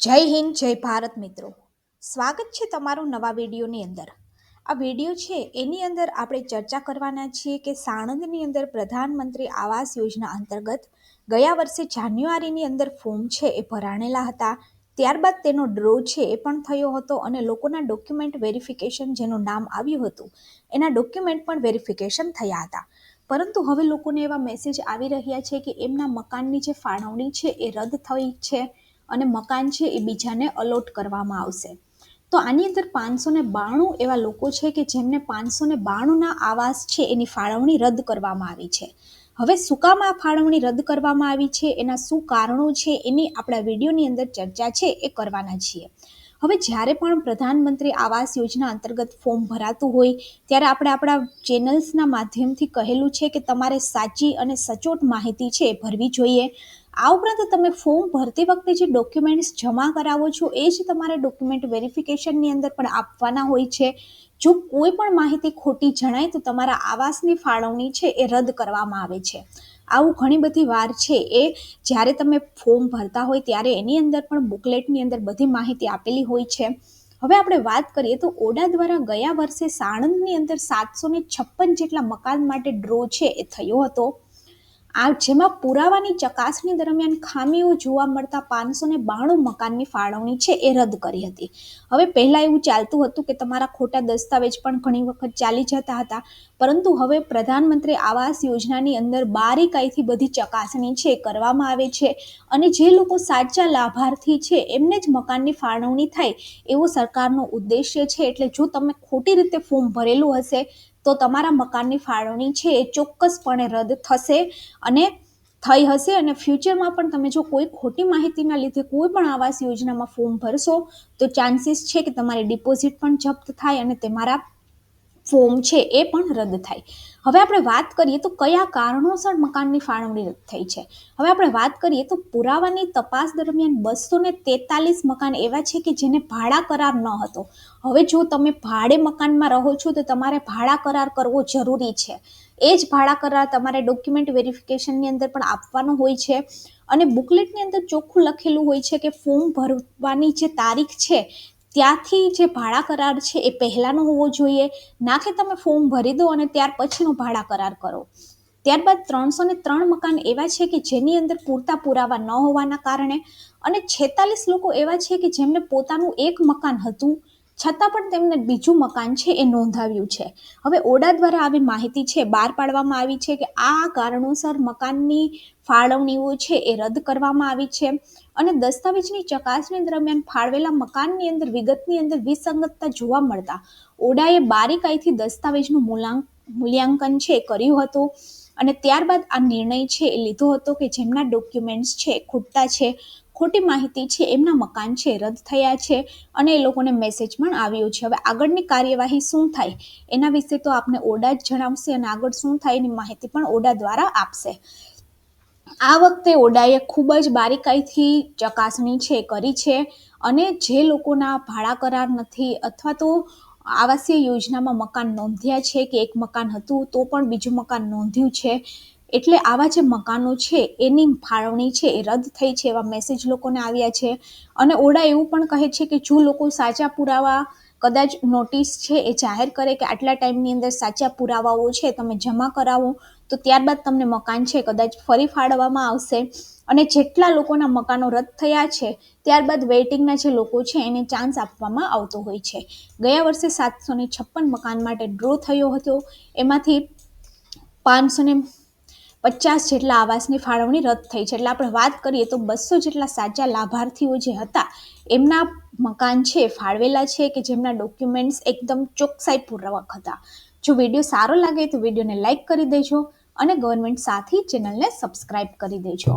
જય હિન્દ, જય ભારત મિત્રો. સ્વાગત છે તમારું નવા વિડીયોની અંદર. આ વીડિયો છે, એની અંદર આપણે ચર્ચા કરવાના છીએ કે સાણંદની અંદર પ્રધાનમંત્રી આવાસ યોજના અંતર્ગત ગયા વર્ષે જાન્યુઆરીની અંદર ફોર્મ છે એ ભરાણેલા હતા. ત્યારબાદ તેનો ડ્રો છે એ પણ થયો હતો અને લોકોના ડોક્યુમેન્ટ વેરિફિકેશન જેનું નામ આવ્યું હતું, એના ડોક્યુમેન્ટ પણ વેરિફિકેશન થયા હતા. પરંતુ હવે લોકોને એવા મેસેજ આવી રહ્યા છે કે એમના મકાનની જે ફાળવણી છે એ રદ થઈ છે. અને મકાન છે એ બીજાને અલોટ કરવામાં આવશે. તો આની અંદર પાંચસો ને બાણું એવા લોકો છે કે જેમને પાંચસો ને બાણુંના આવાસ છે એની ફાળવણી રદ કરવામાં આવી છે. હવે સુકામાં ફાળવણી રદ કરવામાં આવી છે? એના શું કારણો છે? એની આપણા વિડીયોની અંદર ચર્ચા છે, એ કરવાના છીએ. હવે જ્યારે પણ પ્રધાનમંત્રી આવાસ યોજના અંતર્ગત ફોર્મ ભરાતું હોય, ત્યારે આપણે આપણા ચેનલ્સના માધ્યમથી કહેલું છે કે તમારે સાચી અને સચોટ માહિતી છે ભરવી જોઈએ. આ ઉપરાંત તમે ફોર્મ ભરતી વખતે જે ડોક્યુમેન્ટ્સ જમા કરાવો છો, એ જ તમારે ડોક્યુમેન્ટ વેરિફિકેશનની અંદર પણ આપવાના હોય છે. જો કોઈ પણ માહિતી ખોટી જણાય, તો તમારા આવાસની ફાળવણી છે એ રદ કરવામાં આવે છે. આવું ઘણી બધી વાર છે, એ જ્યારે તમે ફોર્મ ભરતા હોય ત્યારે એની અંદર પણ બુકલેટની અંદર બધી માહિતી આપેલી હોય છે. હવે આપણે વાત કરીએ તો ઓડા દ્વારા ગયા વર્ષે સાણંદની અંદર સાતસો ને છપ્પન જેટલા મકાન માટે ડ્રો છે, એ થયો હતો. આ જેમાં પુરાવાની ચકાસણી દરમિયાન ખામીઓ જોવા મળતા પાંચસો ને બાણું મકાનની ફાળવણી છે, એ રદ કરી હતી. હવે પહેલાં એવું ચાલતું હતું કે તમારા ખોટા દસ્તાવેજ પણ ઘણી વખત ચાલી જતા હતા. પરંતુ હવે પ્રધાનમંત્રી આવાસ યોજનાની અંદર બારીકાઈથી બધી ચકાસણી છે, કરવામાં આવે છે અને જે લોકો સાચા લાભાર્થી છે, એમને જ મકાનની ફાળવણી થાય એવો સરકારનો ઉદ્દેશ્ય છે. એટલે જો તમે ખોટી રીતે ફોર્મ ભરેલું હશે, તો તમારા મકાનની ફાળવણી છે એ ચોક્કસપણે રદ થશે અને થઈ હશે અને ફ્યુચરમાં પણ તમે જો કોઈ ખોટી માહિતીના લીધે કોઈ પણ આવાસ યોજનામાં ફોર્મ ભરશો, તો ચાન્સીસ છે કે તમારી ડિપોઝિટ પણ જપ્ત થાય અને તમારા ફોર્મ છે એ પણ રદ થાય. હવે આપણે વાત કરીએ તો કયા કારણોસર મકાનની ફાળવણી રદ થઈ છે? હવે આપણે વાત કરીએ તો પુરાવાની તપાસ દરમિયાન બસો ને તેતાલીસ મકાન એવા છે કે જેને ભાડા કરાર ન હતો. હવે જો તમે ભાડે મકાનમાં રહો છો તો તમારે ભાડા કરાર કરવો જરૂરી છે. એ જ ભાડા કરાર તમારે ડોક્યુમેન્ટ વેરિફિકેશનની અંદર પણ આપવાનો હોય છે. અને બુકલેટની અંદર ચોખ્ખું લખેલું હોય છે કે ફોર્મ ભરવાની જે તારીખ છે ત્યાંથી જે ભાડા કરાર છે એ પહેલાંનો હોવો જોઈએ. ના કે તમે ફોર્મ ભરી દો અને ત્યાર પછીનો ભાડા કરાર કરો. ત્યારબાદ ત્રણસો ને ત્રણ મકાન એવા છે કે જેની અંદર પૂરતા પુરાવા ન હોવાના કારણે અને છેતાલીસ લોકો એવા છે કે જેમને પોતાનું એક મકાન હતું. છતાં પણ તેમને બીજું મકાન છે એ નોંધાવ્યું છે. હવે ઓડા દ્વારા આવી માહિતી છે, બહાર પાડવામાં આવી છે કે આ કારણોસર મકાનની ફાળવણીઓ છે એ રદ કરવામાં આવી છે અને દસ્તાવેજની ચકાસણી દરમિયાન ફાળવેલા મકાનની અંદર, વિગતની અંદર વિસંગતતા જોવા મળતા ઓડાએ બારીકાઈથી દસ્તાવેજનું મૂલ્યાંકન છે કર્યું હતું અને ત્યારબાદ આ નિર્ણય છે એ લીધો હતો કે જેમના ડોક્યુમેન્ટ્સ છે ખૂટતા છે. ખોટી માહિતી છે, એમના મકાન છે, રદ થયા છે અને એ લોકોને મેસેજ પણ આવ્યો છે. હવે આગળની કાર્યવાહી શું થાય? એના વિશે તો આપને ઓડા જ જણાવશે અને આગળ શું થાય એની માહિતી પણ ઓડા દ્વારા આપશે. આ વખતે ઓડાએ ખૂબ જ બારીકાઈથી ચકાસણી છે, કરી છે અને જે લોકોના ભાડા કરાર નથી અથવા તો આવાસીય યોજનામાં મકાન નોંધ્યા છે કે એક મકાન હતું તો પણ બીજું મકાન નોંધ્યું છે. એટલે આવા જે મકાનો છે, એની ફાળવણી છે, એ રદ થઈ છે એવા મેસેજ લોકોને આવ્યા છે. અને ઓડા એવું પણ કહે છે કે જો લોકો સાચા પુરાવા કદાચ નોટિસ છે, એ જાહેર કરે કે આટલા ટાઈમની અંદર સાચા પુરાવાઓ છે, તમે જમા કરાવો, તો ત્યારબાદ તમને મકાન છે, કદાચ ફરી ફાળવવામાં આવશે. અને જેટલા લોકોના મકાનો રદ થયા છે, ત્યારબાદ વેઇટિંગના જે લોકો છે, એને ચાન્સ આપવામાં આવતો હોય છે. ગયા વર્ષે સાતસો છપ્પન મકાન માટે ડ્રો થયો હતો. એમાંથી પાંચસો પચાસ જેટલા આવાસની ફાળવણી રદ થઈ છે. એટલે આપણે વાત કરીએ તો બસો જેટલા સાચા લાભાર્થીઓ જે હતા, એમના મકાન છે, ફાળવેલા છે કે જેમના ડોક્યુમેન્ટ્સ એકદમ ચોકસાઈપૂર્વક હતા. જો વીડિયો સારો લાગે તો વિડીયોને લાઇક કરી દેજો અને ગવર્મેન્ટ સાથી ચેનલને સબસ્ક્રાઈબ કરી દેજો.